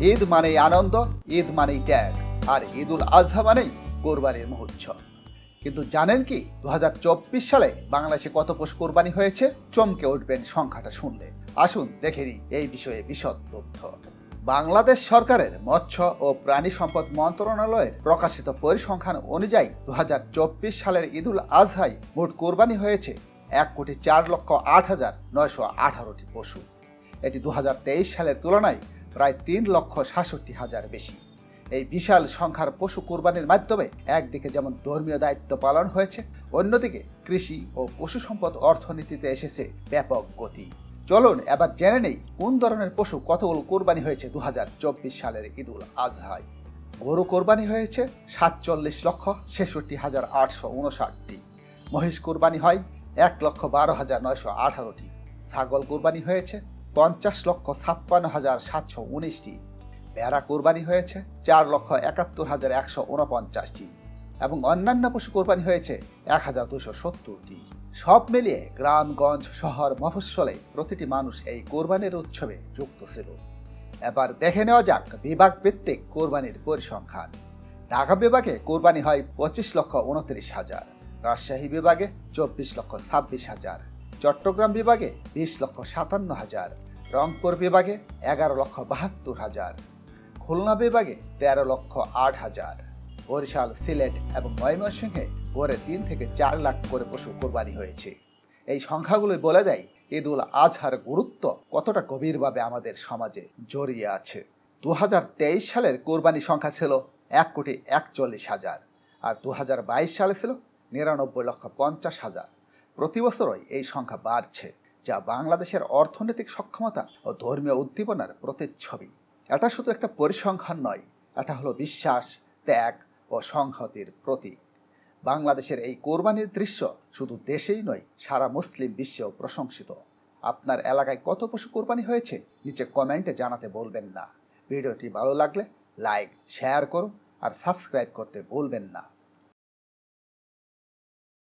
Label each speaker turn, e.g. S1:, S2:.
S1: ঈদ মানেই আনন্দ, ঈদ মানেই ত্যাগ, আর ঈদুল আজহা মানেই কোরবানির মহোৎসব। কিন্তু জানেন কি দু সালে বাংলাদেশে কত পশু কোরবানি হয়েছে? চমকে উঠবেন সংখ্যাটা শুনলে। আসুন দেখে নিই এই বিষয়ে বিশদ তথ্য। বাংলাদেশ সরকারের মৎস্য ও প্রাণী সম্পদ মন্ত্রণালয়ের প্রকাশিত পরিসংখ্যান অনুযায়ী দু হাজার চব্বিশ সালের ঈদুল আজহাই মোট কোরবানি হয়েছে এক কোটি চার লক্ষ আট হাজার নয়শো আঠারোটি পশু। এটি দু হাজার তেইশ সালের তুলনায় প্রায় তিন লক্ষ সাতষট্টি হাজার বেশি। এই বিশাল সংখ্যার পশু কোরবানির মাধ্যমে একদিকে যেমন ধর্মীয় দায়িত্ব পালন হয়েছে, অন্যদিকে কৃষি ও পশু সম্পদ অর্থনীতিতে এসেছে ব্যাপক গতি। চলুন, এবার জেনে নেই কোন ধরনের পশু কতগুলো কোরবানি হয়েছে দু হাজার চব্বিশ সালের ঈদুল আজহায়। গরু কোরবানি হয়েছে সাতচল্লিশ লক্ষ ছেষট্টি হাজার আটশো উনষাটটি। মহিষ কোরবানি হয় এক লক্ষ বারো হাজার নয়শো আঠারোটি। ছাগল কোরবানি হয়েছে পঞ্চাশ লক্ষ ছাপ্পান্ন হাজার সাতশো উনিশটি। ভেড়া কোরবানি হয়েছে চার লক্ষ একাত্তর হাজার একশো উনপঞ্চাশটি এবং অন্যান্য পশু কোরবানি হয়েছে এক হাজার দুশো সত্তরটি। সব মিলিয়ে গ্রামগঞ্জ শহর মফস্বলে প্রতিটি মানুষ এই কোরবানির উৎসবে যুক্ত ছিল। এবার দেখে নেওয়া যাক বিভাগ ভিত্তিক কোরবানির পরিসংখ্যান। ঢাকা বিভাগে কোরবানি হয় পঁচিশ লক্ষ উনত্রিশ হাজার, রাজশাহী বিভাগে চব্বিশ লক্ষ ছাব্বিশ হাজার। চট্টগ্রাম বিভাগে বিশ লক্ষ সাতান্ন হাজার, রংপুর বিভাগে এগারো লক্ষ বাহাত্তর হাজার, খুলনা বিভাগে তেরো লক্ষ আট হাজার, বরিশাল, সিলেট এবং ময়মনসিংহে গড়ে তিন থেকে চার লাখ করে পশু কোরবানি হয়েছে। এই সংখ্যাগুলো বলে দেয় ঈদ উল আজহার গুরুত্ব কতটা গভীরভাবে আমাদের সমাজে জড়িয়ে আছে। দু হাজার তেইশ সালের কোরবানি সংখ্যা ছিল এক কোটি একচল্লিশ হাজার আর দু হাজার বাইশ সালে ছিল নিরানব্বই লক্ষ পঞ্চাশ হাজার। প্রতি বছরই এই সংখ্যা বাড়ছে, যা বাংলাদেশের অর্থনৈতিক সক্ষমতা ও ধর্মীয় উদ্দীপনার প্রতিচ্ছবি। এটা শুধু একটা পরিসংখ্যান নয়, এটা হলো বিশ্বাস, ত্যাগ ও সংহতির প্রতীক। বাংলাদেশের এই কোরবানির দৃশ্য শুধু দেশেই নয়, সারা মুসলিম বিশ্বেও প্রশংসিত। আপনার এলাকায় কত পশু কোরবানি হয়েছে, নিচে কমেন্টে জানাতে বলবেন না। ভিডিওটি ভালো লাগলে লাইক, শেয়ার করুন আর সাবস্ক্রাইব করতে ভুলবেন না।